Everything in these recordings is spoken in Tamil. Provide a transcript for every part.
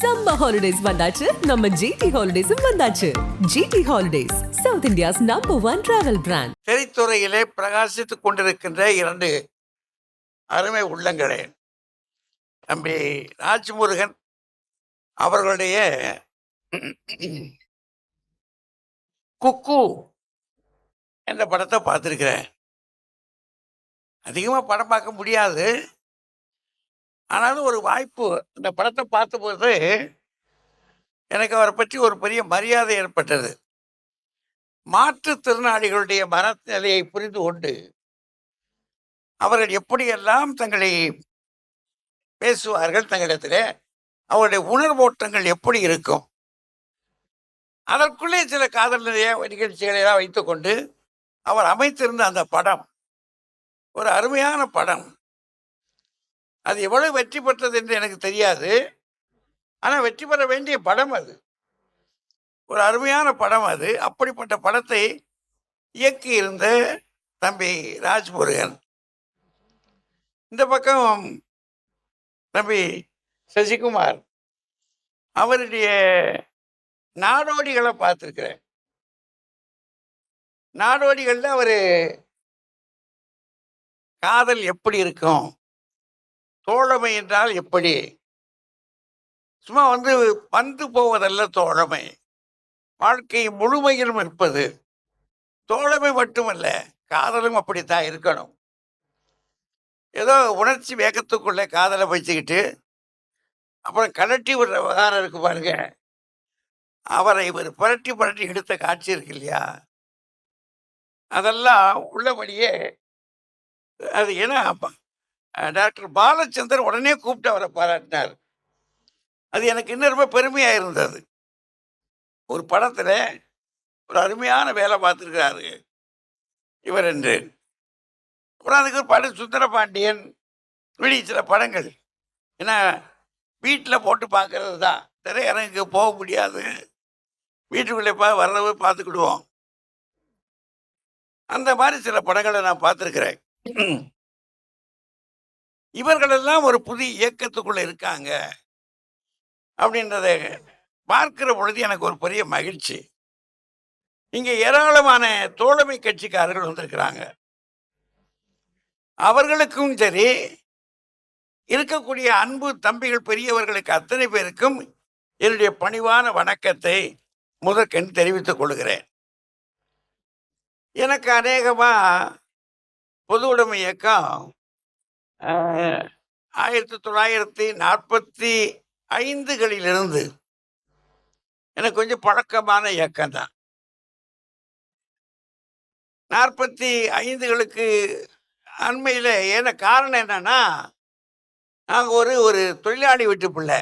சம்மர் ஹாலிடேஸ் வந்தாச்சு. நம்ம ஜிடி ஹாலிடேஸும் வந்தாச்சு. GT holidays South India's number one travel brand திரைத்துறையிலே பிரகாசித்துக் கொண்டிருக்கின்ற இரண்டு அருமை உள்ளங்களே. தம்பி ராஜ்முருகன் அவர்களுடைய குக்கு என்ற படத்தை பார்த்துருக்கிறேன். அதிகமாக படம் பார்க்க முடியாது. ஆனாலும் ஒரு வாய்ப்பு. இந்த படத்தை பார்த்தபோது எனக்கு அவரை பற்றி ஒரு பெரிய மரியாதை ஏற்பட்டது. மாற்றுத்திறனாளிகளுடைய மனநிலையை புரிந்து கொண்டு அவர்கள் எப்படியெல்லாம் தங்களை பேசுவார்கள் தங்களிடத்தில் அவருடைய உணர்வோட்டங்கள் எப்படி இருக்கும்? அதற்குள்ளே சில காதல் நிலைய நிகழ்ச்சிகளை எல்லாம் வைத்துக்கொண்டு அவர் அமைத்திருந்த அந்த படம் ஒரு அருமையான படம். அது எவ்வளவு வெற்றி பெற்றது என்று எனக்கு தெரியாது. ஆனால் வெற்றி பெற வேண்டிய படம் அது. ஒரு அருமையான படம் அது. அப்படிப்பட்ட படத்தை இயக்கியிருந்த தம்பி ராஜ்முருகன். இந்த பக்கம் தம்பி சசிகுமார். அவருடைய நாடோடிகளை பார்த்துருக்கிறேன். நாடோடிகளில் அவர் காதல் எப்படி இருக்கும்? தோழமை என்றால் எப்படி? சும்மா வந்து பந்து போவதல்ல தோழமை. வாழ்க்கை முழுமையிலும் இருப்பது. தோழமை மட்டுமல்ல காதலும் அப்படித்தான் இருக்கணும். ஏதோ உணர்ச்சி வேகத்துக்குள்ளே காதலை வச்சுக்கிட்டு அப்புறம் கலட்டி விடுற விவகாரம் இருக்கு பாருங்க. அவரை இவர் புரட்டி புரட்டி எடுத்த காட்சி இருக்கு இல்லையா? அதெல்லாம் உள்ளபடியே அது ஏன்னா டாக்டர் பாலச்சந்தர் உடனே கூப்பிட்டு அவரை பாராட்டினார். அது எனக்கு இன்னும் ரொம்ப பெருமையாக இருந்தது. ஒரு படத்தில் ஒரு அருமையான வேலை பார்த்துருக்கிறாரு இவர் என்று. அப்புறம் அதுக்கு ஒரு படம் சுந்தரபாண்டியன் இப்படி சில படங்கள். ஏன்னா வீட்டில் போட்டு பார்க்கறது தான். திரையரங்குக்கு போக முடியாது. வீட்டுக்குள்ளே பா வர்றவு பார்த்துக்கிடுவோம். அந்த மாதிரி சில படங்களை நான் பார்த்துருக்குறேன். இவர்களெல்லாம் ஒரு புதிய இயக்கத்துக்குள்ளே இருக்காங்க அப்படின்றத பார்க்கிற பொழுது எனக்கு ஒரு பெரிய மகிழ்ச்சி. இங்கே ஏராளமான தோழமை கட்சிக்காரர்கள் வந்திருக்கிறாங்க. அவர்களுக்கும் சரி இருக்கக்கூடிய அன்பு தம்பிகள் பெரியவர்களுக்கு அத்தனை பேருக்கும் என்னுடைய பணிவான வணக்கத்தை முதற்கண் தெரிவித்துக் கொள்கிறேன். எனக்கு அநேகமாக பொது உடைமை இயக்கம் ஆயிரத்தி தொள்ளாயிரத்தி நாற்பத்தி ஐந்துகளிலிருந்து எனக்கு கொஞ்சம் பழக்கமான இயக்கம் தான் நாற்பத்தி ஐந்துகளுக்கு அண்மையில் என்ன காரணம் என்னன்னா நாங்கள் ஒரு ஒரு தொழிலாளி வீட்டு பிள்ளை.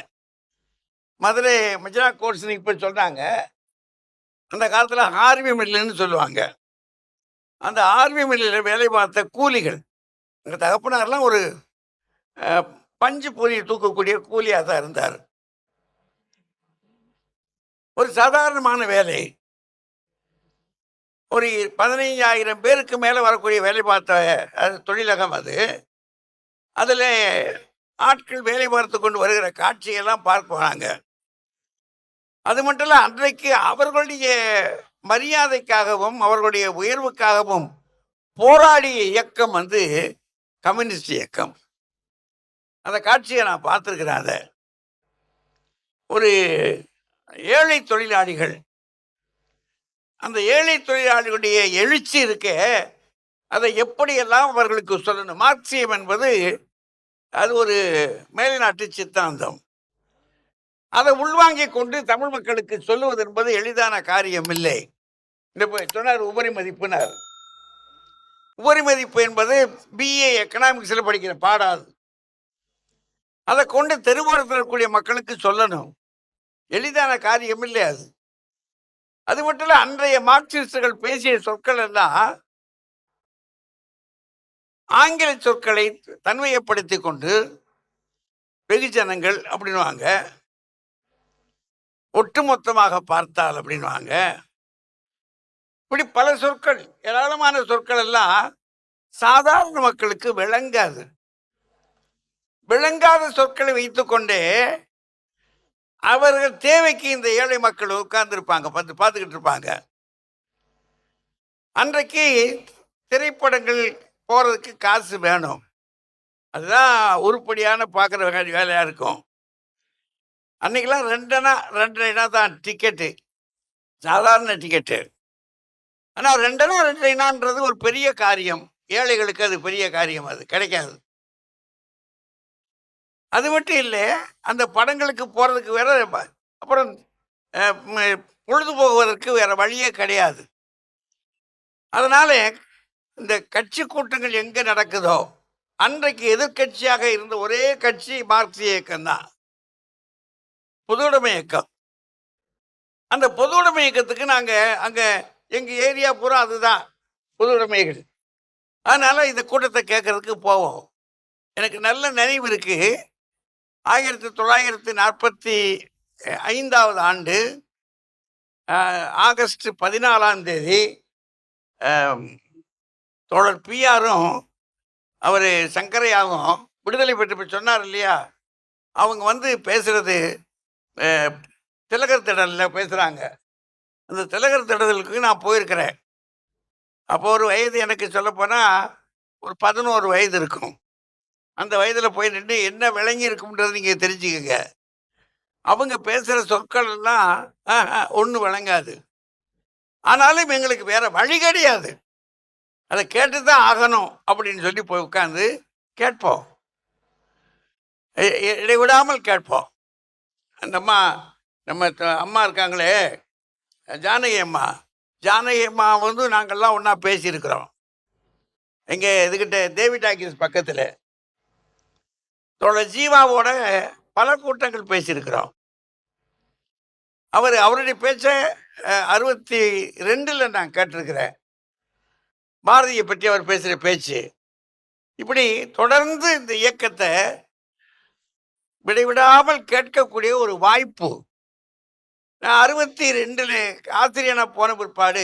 மதுரை மஜ்ரா கோர்ஸ்னு இப்போ சொல்கிறாங்க அந்த காலத்தில் ஆர்மி மில்லுன்னு சொல்லுவாங்க. அந்த ஆர்மி மில்லில் வேலை பார்த்த கூலிகள். எங்கள் தகப்பனார்லாம் ஒரு பஞ்சு பொறி தூக்கக்கூடிய கூலியாக தான் இருந்தார். ஒரு சாதாரணமான வேலை. ஒரு பதினைஞ்சாயிரம் பேருக்கு மேலே வரக்கூடிய வேலை பார்த்த அது தொழிலகம் அது. அதில் ஆட்கள் வேலை பார்த்து கொண்டு வருகிற காட்சியெல்லாம் பார்ப்பாங்க அது மட்டும் இல்லை அன்றைக்கு அவர்களுடைய மரியாதைக்காகவும் அவர்களுடைய உயர்வுக்காகவும் போராடிய இயக்கம் வந்து கம்யூனிஸ்ட் இயக்கம். அந்த காட்சியை நான் பார்த்துருக்கிறேன் அதை. ஒரு ஏழை தொழிலாளிகள் அந்த ஏழை தொழிலாளிகளுடைய எழுச்சி இருக்கே அதை எப்படியெல்லாம் அவர்களுக்கு சொல்லணும்? மார்க்சியம் என்பது அது ஒரு மேல்நாட்டு சித்தாந்தம். அதை உள்வாங்கிக் கொண்டு தமிழ் மக்களுக்கு சொல்லுவது என்பது எளிதான காரியம் இல்லை இந்த போய் சொன்னார் உபரி மதிப்புனார். உபரி மதிப்பு என்பது பிஏ எக்கனாமிக்ஸில் படிக்கிற பாடாது. அதை கொண்டு தெருவோரத்தில் இருக்கக்கூடிய மக்களுக்கு சொல்லணும். எளிதான காரியம் இல்லை அது. அது மட்டும் இல்ல அன்றைய மார்க்சிஸ்டுகள் பேசிய சொற்கள் எல்லாம் ஆங்கில சொற்களை தன்மையப்படுத்தி கொண்டு வெகுஜனங்கள் அப்படின்வாங்க ஒட்டுமொத்தமாக பார்த்தால் அப்படின்வாங்க இப்படி பல சொற்கள் ஏராளமான சொற்கள் எல்லாம் சாதாரண மக்களுக்கு விளங்காது. விளங்காத சொற்களை வைத்துக்கொண்டே அவர்கள் தேவைக்கு இந்த ஏழை மக்கள் உட்கார்ந்துருப்பாங்க பார்த்து பார்த்துக்கிட்டு இருப்பாங்க. அன்றைக்கு திரைப்படங்கள் போகிறதுக்கு காசு வேணும். அதுதான் உருப்படியான பார்க்குற வேலையாக இருக்கும். அன்னைக்கெல்லாம் ரெண்டனா ரெண்டனா தான் டிக்கெட்டு சாதாரண டிக்கெட்டு ஆனால் ரெண்டனா ரெண்டரைனான்றது ஒரு பெரிய காரியம். ஏழைகளுக்கு அது பெரிய காரியம் அது. கிடைக்காது. அது மட்டும் இல்லை அந்த படங்களுக்கு போகிறதுக்கு வேற அப்புறம் பொழுது போகுவதற்கு வேற வழியே கிடையாது. அதனால இந்த கட்சி கூட்டங்கள் எங்கே நடக்குதோ அன்றைக்கு எதிர்க்கட்சியாக இருந்த ஒரே கட்சி மார்க்சிய இயக்கம் தான். பொதுவுடைமை இயக்கம். அந்த பொதுவுடைமை இயக்கத்துக்கு நாங்கள் அங்கே எங்கள் ஏரியா பூரா அதுதான். பொதுவுடைமைகள் அதனால் இந்த கூட்டத்தை கேட்கறதுக்கு போவோம். எனக்கு நல்ல நினைவு இருக்குது ஆயிரத்தி தொள்ளாயிரத்தி நாற்பத்தி ஐந்தாவது ஆண்டு ஆகஸ்ட் பதினாலாம் தேதி தோழர் பிஆரும் அவர் சங்கரையாவும் விடுதலை பெற்று இப்ப சொன்னார் இல்லையா? அவங்க வந்து பேசுகிறது திலகர் திடலில் பேசுகிறாங்க அந்த திலகர் திடலுக்கு நான் போயிருக்கிறேன். அப்போ ஒரு வயது எனக்கு சொல்லப்போனால் ஒரு பதினோரு வயது இருக்கும். அந்த வயதில் போய் நின்று என்ன விளங்கி இருக்கும்ன்றது நீங்கள் தெரிஞ்சுக்கங்க. அவங்க பேசுகிற சொற்கள் எல்லாம் ஒன்றும் விளங்காது. ஆனாலும் எங்களுக்கு வேற வழி கிடையாது. அதை கேட்டு தான் ஆகணும் அப்படின்னு சொல்லி போய் உட்காந்து கேட்போம். இடைவிடாமல் கேட்போம். அந்தம்மா நம்ம அம்மா இருக்காங்களே ஜானகி அம்மா ஜானகி அம்மா வந்து நாங்கள்லாம் ஒன்றா பேசியிருக்கிறோம். எங்கே இதுகிட்ட தேவி டாக்கிஸ் பக்கத்தில். தோழ ஜீவாவோட பல கூட்டங்கள் பேசியிருக்கிறோம். அவர் அவருடைய பேச்சை அறுபத்தி ரெண்டில் நான் கேட்டிருக்கிறேன். பாரதியை பற்றி அவர் பேசுகிற பேச்சு. இப்படி தொடர்ந்து இந்த இயக்கத்தை விடைவிடாமல் கேட்கக்கூடிய ஒரு வாய்ப்பு நான் அறுபத்தி ரெண்டில் ஆசிரியனாக போன பிற்பாடு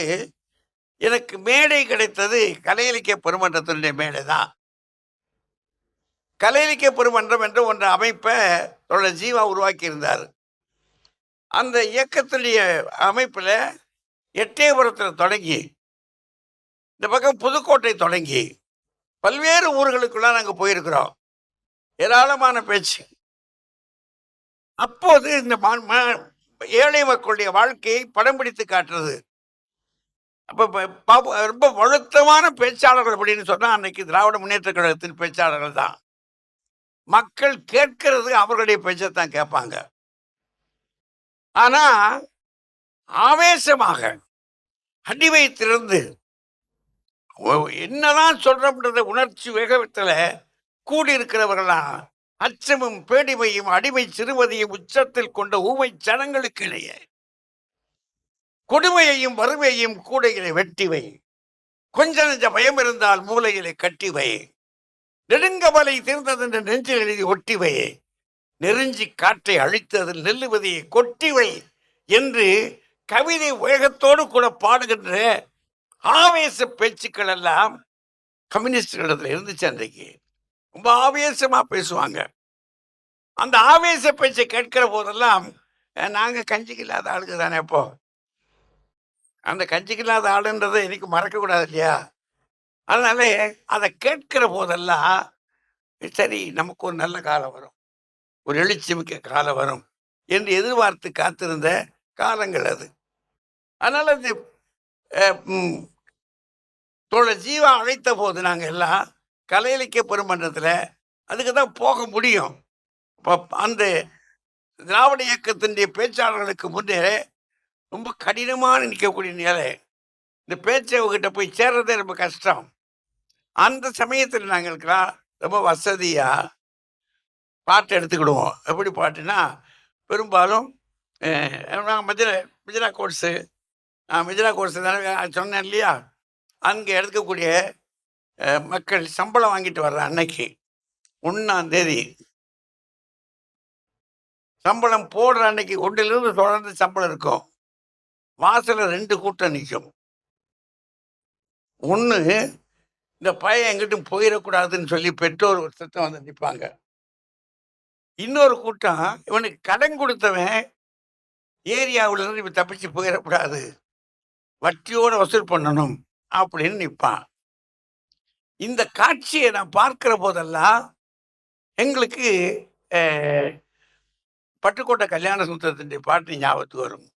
எனக்கு மேடை கிடைத்தது கலை இலக்கிய பெருமன்றத்தினுடைய மேடை தான். கலை இலக்கிய பெருமன்றம் என்ற ஒன்று அமைப்பை தோழர் ஜீவா உருவாக்கி இருந்தார் அந்த இயக்கத்துடைய அமைப்பில் எட்டயபுரத்தில் தொடங்கி இந்த பக்கம் புதுக்கோட்டை தொடங்கி பல்வேறு ஊர்களுக்குள்ள நாங்கள் போயிருக்கிறோம். ஏராளமான பேச்சு. அப்போது இந்த ஏழை மக்களுடைய வாழ்க்கையை படம் பிடித்து காட்டுறது. அப்போ ப- ரொம்ப வழுத்தமான பேச்சாளர்கள் அப்படின்னு சொன்னால் அன்னைக்கு திராவிட முன்னேற்ற கழகத்தின் பேச்சாளர்கள் தான். மக்கள் கேட்கிறது அவர்களுடைய பேச்சைத்தான் கேட்பாங்க. ஆனால் ஆவேசமாக அடி வைத்திருந்து என்னதான் சொல்றோம்ன்றத உணர்ச்சி கூடி கூடியிருக்கிறவர்களாம் அச்சமும் பேடிமையும் அடிமை சிறுவதையும் உச்சத்தில் கொண்ட ஊமை ஜனங்களுக்கு இடையே. கொடுமையையும் வறுமையையும் கூடையிலே வெட்டிவை கொஞ்ச நெஞ்ச பயம் இருந்தால் மூலையிலே கட்டிவை நெடுங்கவலை தீர்ந்ததென்ற நெஞ்சில் எழுதி ஒட்டிவை நெருஞ்சி காற்றை அழித்ததில் நெல்லுவதையை கொட்டி வை என்று கவிதை வேகத்தோடு கூட பாடுகின்ற ஆவேச பேச்சுக்கள் எல்லாம் கம்யூனிஸ்டுகளிடத்துல இருந்துச்சு அன்றைக்கு. ரொம்ப ஆவேசமாக பேசுவாங்க. அந்த ஆவேச பேச்சை கேட்கிற போதெல்லாம் நாங்கள் கஞ்சிக்கில்லாத கஞ்சிக்கு இல்லாத ஆளுங்க தானே இப்போ அந்த கஞ்சிக்கு இல்லாத ஆளுன்றதை இன்றைக்கி மறக்கக்கூடாது இல்லையா? அதனால அதை கேட்கிற போதெல்லாம் சரி நமக்கு ஒரு நல்ல காலம் வரும். ஒரு எழுச்சிமிக்க காலம் வரும் என்று எதிர்பார்த்து காத்திருந்த காலங்கள் அது. அதனால் இந்த அஹ், தோழர் ஜீவா அழைத்த போது நாங்கள் எல்லாம் கலை இலக்கிய பெருமன்றத்தில் அதுக்கு தான் போக முடியும். அந்த திராவிட இயக்கத்தினுடைய பேச்சாளர்களுக்கு முன்னே ரொம்ப கடினமான நிற்கக்கூடிய நிலை. இந்த பேச்சை அவங்ககிட்ட போய் சேர்றதே ரொம்ப கஷ்டம். அந்த சமயத்தில் நாங்களுக்கெல்லாம் ரொம்ப வசதியாக பாட்டு எடுத்துக்கிடுவோம். எப்படி பாட்டுனா பெரும்பாலும் நாங்கள் மஜிரா மிஜிரா கோர்ஸு. நான் மிஜிரா கோர்ஸ் தானே சொன்னேன் இல்லையா? அங்கே எடுக்கக்கூடிய மக்கள் சம்பளம் வாங்கிட்டு வர்ற அன்னைக்கு ஒன்றாந்தேதி சம்பளம் போடுற அன்னைக்கு ஒன்றிலிருந்து தொடர்ந்து சம்பளம் இருக்கும். வாசல்ல ரெண்டு கூட்டம் நிற்கும். ஒன்று இந்த பையன் எங்கிட்டும் போயிடக்கூடாதுன்னு சொல்லி பெற்றோர் ஒரு சத்தம் வந்து நிற்பாங்க. இன்னொரு கூட்டம் இவனுக்கு கடன் கொடுத்தவன் ஏரியாவுல இருந்து இவன் தப்பிச்சு போயிடக்கூடாது. வட்டியோடு வசூல் பண்ணணும் அப்படின்னு நிற்பான். இந்த காட்சியை நான் பார்க்கிற போதெல்லாம் எங்களுக்கு பட்டுக்கோட்டை கல்யாண சுந்தரத்தின் பாட்டு ஞாபகத்துக்கு வரும்.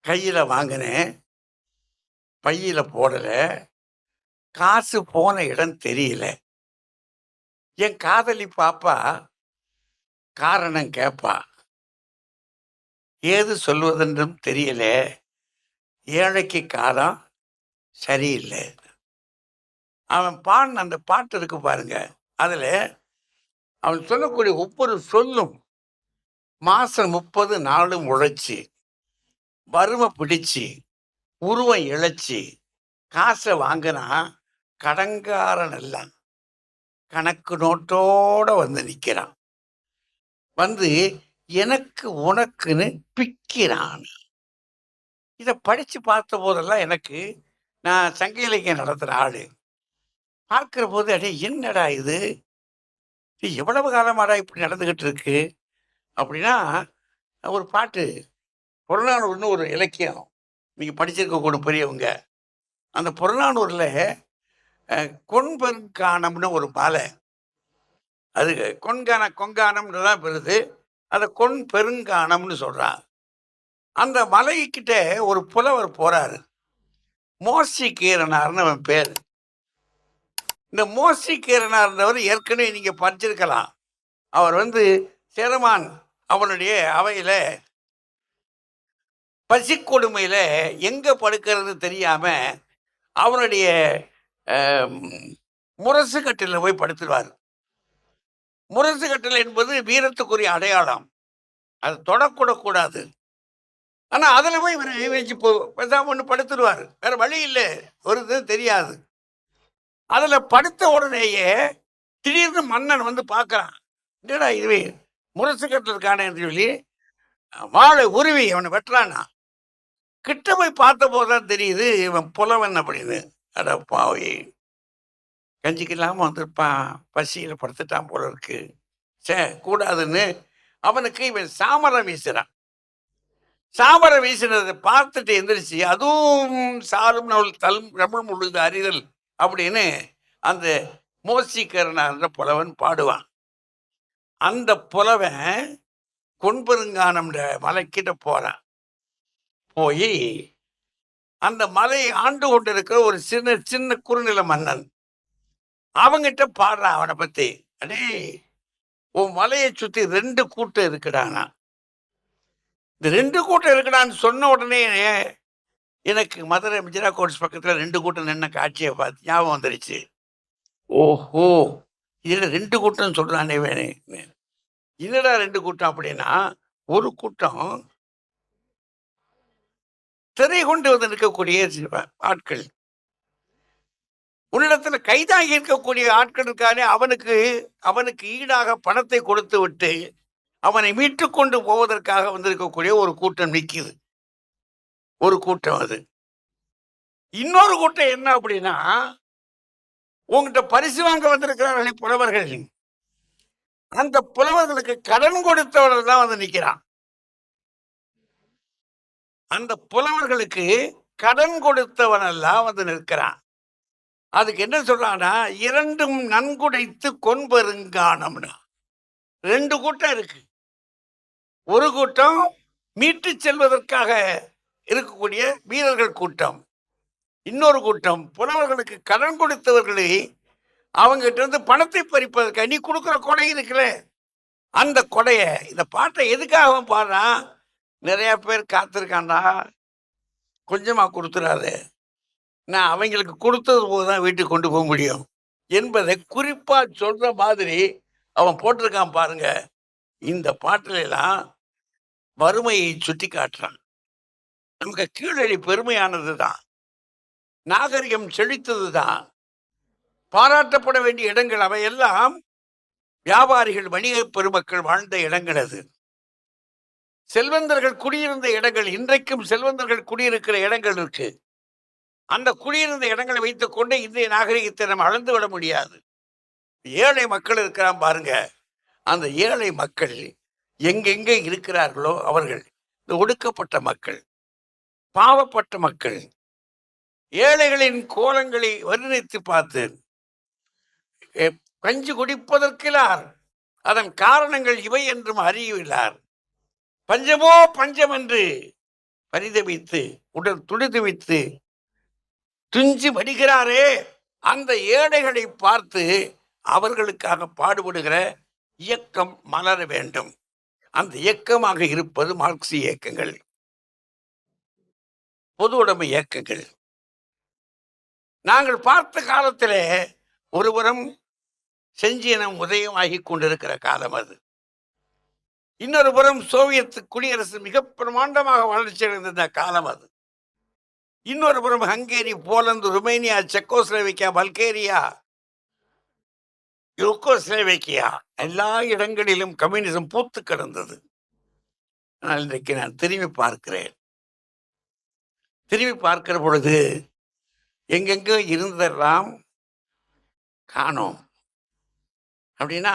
கையில் வாங்கினேன் பையில் போடலை காசு போன இடம் தெரியல. என் காதலி பாப்பா காரணம் கேட்பா ஏது சொல்வதென்றும் தெரியல. ஏழைக்கு காலம் சரியில்லை. அவன் பாடின அந்த பாட்டு இருக்கு பாருங்க. அதில் அவன் சொல்லக்கூடிய ஒவ்வொரு சொல்லும் மாசம் முப்பது நாளும் உழைச்சி வறுமை பிடிச்சி உருவம் இழைச்சி காசை வாங்கினா கடங்காரன் எல்லாம் கணக்கு நோட்டோட வந்து நிற்கிறான் வந்து எனக்கு உனக்குன்னு பிக்கிறான். இதை படித்து பார்த்த போதெல்லாம் எனக்கு நான் சங்க இலக்கியம் நடத்துகிற ஆளு. பார்க்குற போது அடே என்னடா இது? எவ்வளவு காலமாடா இப்படி நடந்துக்கிட்டு இருக்கு? அப்படின்னா ஒரு பாட்டு புறநானூர்னு ஒரு இலக்கியம். நீங்கள் படிச்சிருக்கக்கூட பெரியவங்க. அந்த புறநானூரில் கொண்பெருங்கானம்னு ஒரு மாலை. அது கொன்கான கொங்கானம்னு தான் பெறுது அதை கொண் பெருங்கானம்னு சொல்கிறான் அந்த மலைக்கிட்ட ஒரு புலவர் போகிறாரு மோசி கீரனார்னு அவன் பேர். இந்த மோசி கீரனார்ன்றவர் ஏற்கனவே நீங்கள் படிச்சிருக்கலாம். அவர் வந்து சேரமான். அவனுடைய அவையில் பசி கொடுமையில் எங்கே படுக்கிறது தெரியாமல் அவனுடைய முரசு கட்டில போய் படுத்துருவார். முரசு கட்டில் என்பது வீரத்துக்குரிய அடையாளம். அது தொடக்கூடக்கூடாது ஆனால் அதில் போய் இவர் வச்சு போ ஒன்று படுத்துருவார். வேறு வழி இல்லை ஒரு இது தெரியாது. அதில் படுத்த உடனேயே திடீர்னு மன்னன் வந்து பார்க்கறான். என்னடா இதுவே முரசு கட்டில் சொல்லி வாழை உருவி அவனை வெட்டுறானா. கிட்ட போய் பார்த்த போதான் தெரியுது இவன் புலவன் அப்படின்னு. அட பாவி. கஞ்சிக்கு இல்லாம வந்திருப்பான் பசியில் படுத்துட்டான் போல இருக்கு. சே கூடாதுன்னு அவனுக்கு இவன் சாமரம் வீசுறான். சாமரம் வீசினதை பார்த்துட்டு எந்திரிச்சு அதுவும் சாரும் நவல் தலும் தமிழ் முழுது அறிதல் அப்படின்னு அந்த மோசிக்கரனான்ற புலவன் பாடுவான். அந்த புலவன் கொன்பெருங்கானம்ன்ற மலைக்கிட்ட போறான். போய் அந்த மலையை ஆண்டு கொண்டிருக்கிற ஒரு சின்ன சின்ன குறுநில மன்னன் அவங்கிட்ட பாடுறான் அவனை பத்தி. அடே உன் மலையை சுத்தி ரெண்டு கூட்டம் இருக்குடானா? இந்த ரெண்டு கூட்டம் இருக்குடான்னு சொன்ன உடனே எனக்கு மதுரை மிஜிரா கோட்ஸ் பக்கத்துல ரெண்டு கூட்டம் நின்ன காட்சியை பார்த்து ஞாபகம் வந்துருச்சு. ஓஹோ. இதில் ரெண்டு கூட்டம் சொல்கிறானே வேணே. என்னடா ரெண்டு கூட்டம் அப்படின்னா ஒரு கூட்டம் திரை கொண்டு வந்து நிற்கக்கூடிய ஆட்கள். உன்னிடத்தில் கைதாகி இருக்கக்கூடிய ஆட்கள் இருக்கானே அவனுக்கு அவனுக்கு ஈடாக பணத்தை கொடுத்து விட்டு அவனை மீட்டு கொண்டு போவதற்காக வந்திருக்கக்கூடிய ஒரு கூட்டம் நிற்கிது ஒரு கூட்டம் அது. இன்னொரு கூட்டம் என்ன அப்படின்னா உங்ககிட்ட பரிசு வாங்க வந்திருக்கிறார்களே புலவர்கள். அந்த புலவர்களுக்கு கடன் கொடுத்தவர்கள் தான் வந்து நிற்கிறான் அந்த புலவர்களுக்கு கடன் கொடுத்தவன் எல்லாம் வந்து நிற்கிறான். அதுக்கு என்ன சொல்றான்னா இரண்டும் நன்குடைத்து கொன்பெருங்கானம்னா. ரெண்டு கூட்டம் இருக்கு. ஒரு கூட்டம் மீட்டு செல்வதற்காக இருக்கக்கூடிய வீரர்கள் கூட்டம். இன்னொரு கூட்டம் புலவர்களுக்கு கடன் கொடுத்தவர்களை அவங்ககிட்ட இருந்து பணத்தை பறிப்பதற்கு நீ கொடுக்குற கொடை இருக்குல்ல அந்த கொடைய இந்த பாட்டை எதுக்காக அவன் பாடுறான் நிறைய பேர் காத்திருக்காண்டா கொஞ்சமாக கொடுத்துடாத நான் அவங்களுக்கு கொடுத்தது போது தான் வீட்டுக்கு கொண்டு போக முடியும் என்பதை குறிப்பாக சொல்கிற மாதிரி அவன் போட்டிருக்கான் பாருங்க. இந்த பாட்டிலெல்லாம் வறுமையை சுட்டி காட்டுறான் நமக்கு கீழடி பெருமையானது தான் நாகரிகம் செழித்தது தான் பாராட்டப்பட வேண்டிய இடங்கள் அவையெல்லாம் வியாபாரிகள் வணிக பெருமக்கள் வாழ்ந்த இடங்கள் அது. செல்வந்தர்கள் குடியிருந்த இடங்கள் இன்றைக்கும் செல்வந்தர்கள் குடியிருக்கிற இடங்கள் இருக்கு. அந்த குடியிருந்த இடங்களை வைத்துக் கொண்டு இந்திய நாகரிகத்தை நம்ம அளந்து விட முடியாது. ஏழை மக்கள் இருக்கிறான் பாருங்க. அந்த ஏழை மக்கள் எங்கெங்கே இருக்கிறார்களோ அவர்கள் இந்த ஒடுக்கப்பட்ட மக்கள் பாவப்பட்ட மக்கள் ஏழைகளின் கோலங்களை வர்ணித்து பார்த்து கஞ்சி குடிப்பதற்கிலார் அதன் காரணங்கள் இவை என்றும் அறியவில்லார் பஞ்சமோ பஞ்சம் என்று பரிதவித்து உடல் துடிதுவித்து துஞ்சி வடிகிறாரே அந்த ஏழைகளை பார்த்து அவர்களுக்காக பாடுபடுகிற இயக்கம் மலர வேண்டும். அந்த இயக்கமாக இருப்பது மார்க்சிய இயக்கங்கள். பொது உடைமை இயக்கங்கள். நாங்கள் பார்த்த காலத்திலே ஒருபுறம் செஞ்சினம் உதயமாகி கொண்டிருக்கிற காலம் அது. இன்னொரு புறம் சோவியத் குடியரசு மிக பிரமாண்டமாக வளர்ச்சி அடைந்த காலம் அது. இன்னொரு புறம் Hungary Poland Romania Czechoslovakia Bulgaria Yugoslavia எல்லா இடங்களிலும் கம்யூனிசம் பூத்து கிடந்தது. ஆனால் இன்றைக்கு நான் திரும்பி பார்க்கிறேன். திரும்பி பார்க்கிற பொழுது எங்கெங்கோ இருந்ததெல்லாம் காணோம். அப்படின்னா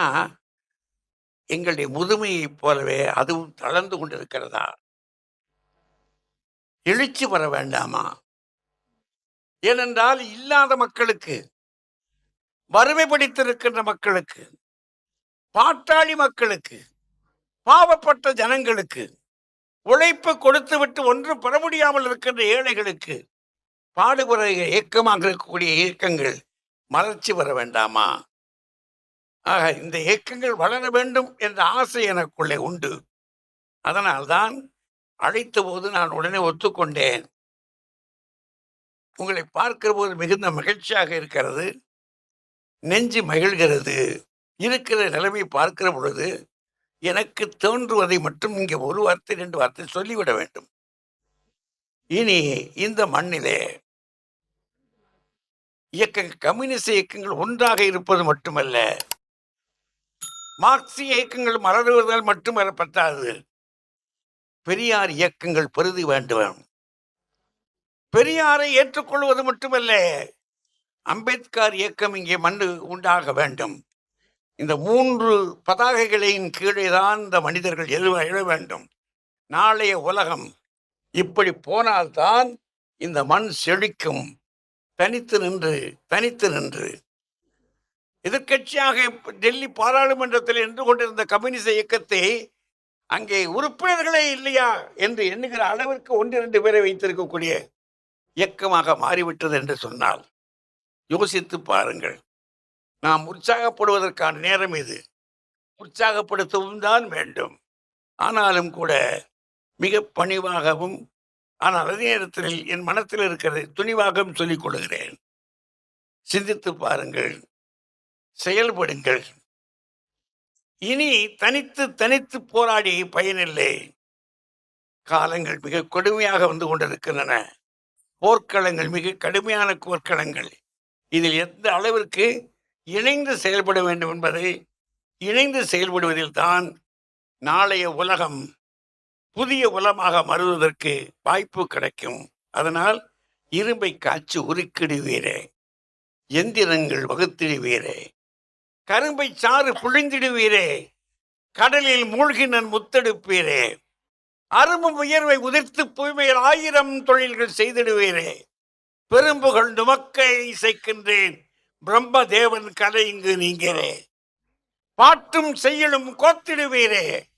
எங்களுடைய முதுமையைப் போலவே அதுவும் தளர்ந்து கொண்டிருக்கிறதா? எழுச்சி வர வேண்டாமா? ஏனென்றால் இல்லாத மக்களுக்கு வறுமை படித்திருக்கின்ற மக்களுக்கு பாட்டாளி மக்களுக்கு பாவப்பட்ட ஜனங்களுக்கு உழைப்பு கொடுத்துவிட்டு ஒன்று பெற முடியாமல் இருக்கின்ற ஏழைகளுக்கு பாடுபட இயக்கமாக இருக்கக்கூடிய இயக்கங்கள் மலர்ச்சி வர வேண்டாமா? ஆக இந்த இயக்கங்கள் வளர வேண்டும் என்ற ஆசை எனக்குள்ளே உண்டு. அதனால்தான் அழைத்த போது நான் உடனே ஒத்துக்கொண்டேன். உங்களை பார்க்கிற போது மிகுந்த மகிழ்ச்சியாக இருக்கிறது. நெஞ்சு மகிழ்கிறது. இருக்கிற நிலைமை பார்க்கிற பொழுது எனக்கு தோன்றுவதை மட்டும் இங்கே ஒரு வார்த்தை ரெண்டு வார்த்தை சொல்லிவிட வேண்டும். இனி இந்த மண்ணிலே இயக்கங்கள் கம்யூனிஸ்ட் இயக்கங்கள் ஒன்றாக இருப்பது மட்டுமல்ல. மார்க்சிய இயக்கங்கள் மலருவதால் மட்டும் வரப்பட்டாது பெரியார் இயக்கங்கள் பெருதி வேண்டும். பெரியாரை ஏற்றுக்கொள்வது மட்டுமல்ல அம்பேத்கர் இயக்கம் இங்கே மண்ணு உண்டாக வேண்டும். இந்த மூன்று பதாகைகளின் கீழே தான் இந்த மனிதர்கள் எழுவ எழ வேண்டும். நாளைய உலகம் இப்படி போனால்தான் இந்த மண் செழிக்கும். தனித்து நின்று தனித்து நின்று. எதிர்க்கட்சியாக டெல்லி பாராளுமன்றத்தில் நின்று கொண்டிருந்த கம்யூனிச இயக்கத்தை அங்கே உறுப்பினர்களே இல்லையா என்று எண்ணுகிற அளவிற்கு ஒன்று இரண்டு பேரை வைத்திருக்கக்கூடிய இயக்கமாக மாறிவிட்டது என்று சொன்னால் யோசித்து பாருங்கள். நாம் உற்சாகப்படுவதற்கான நேரம் இது. உற்சாகப்படுத்தவும் தான் வேண்டும். ஆனாலும் கூட மிக பணிவாகவும் ஆனால் அதே நேரத்தில் என் மனத்தில் இருக்கிறதை துணிவாகவும் சொல்லிக் கொள்கிறேன். சிந்தித்து பாருங்கள். செயல்படுங்கள். இனி தனித்து தனித்து போராடி பயனில்லை. காலங்கள் மிக கொடுமையாக வந்து கொண்டிருக்கின்றன. போர்க்களங்கள் மிக கடுமையான போர்க்களங்கள். இதில் எந்த அளவிற்கு இணைந்து செயல்பட வேண்டும் என்பதை இணைந்து செயல்படுவதில் தான் நாளைய உலகம் புதிய உலமாக மறுவதற்கு வாய்ப்பு கிடைக்கும். அதனால் இரும்பை காய்ச்சி உருக்கிடுவீரே. எந்திரங்கள் வகுத்திடுவீரே. கரும்பை சாறு புழிந்திடுவீரே. கடலில் மூழ்கினன் முத்தெடுப்பீரே. அரும்பும் உயர்வை உதிர்த்து தூய்மையில் ஆயிரம் தொழில்கள் செய்திடுவீரே. பெரும்புகள் நுமக்க இசைக்கின்றேன். பிரம்ம தேவன் கலை இங்கு நீங்கிறே. பாட்டும் செய்யலும் கோத்திடுவீரே.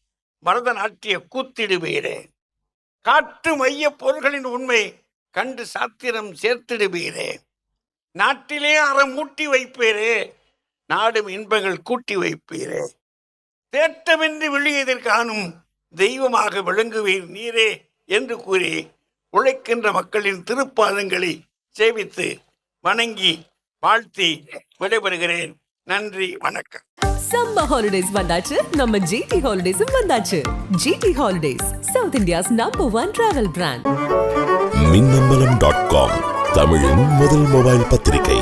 பரதநாட்டிய கூத்திடுவீரே. காட்டு மைய பொருள்களின் உண்மை கண்டு சாத்திரம் சேர்த்திடுவீரே. நாட்டிலே அறம் ஊட்டி வைப்பீரே நாடும் இன்பங்கள் கூட்டி வைப்பீரே. தேட்டமின்றி விழியதில் காணும் தெய்வமாக விளங்குவீர் நீரே என்று கூறி உழைக்கின்ற மக்களின் திருப்பாதங்களை சேவித்து வணங்கி வாழ்த்தி விடைபெறுகிறேன். நன்றி வணக்கம். சம்மர் ஹாலிடேஸ் வந்தாச்சு. நம்ம ஜிடி ஹாலிடேஸும் வந்தாச்சு. GT holidays South India's number one travel brand Minnambalam dot com தமிழின் முதல் மொபைல் பத்திரிகை.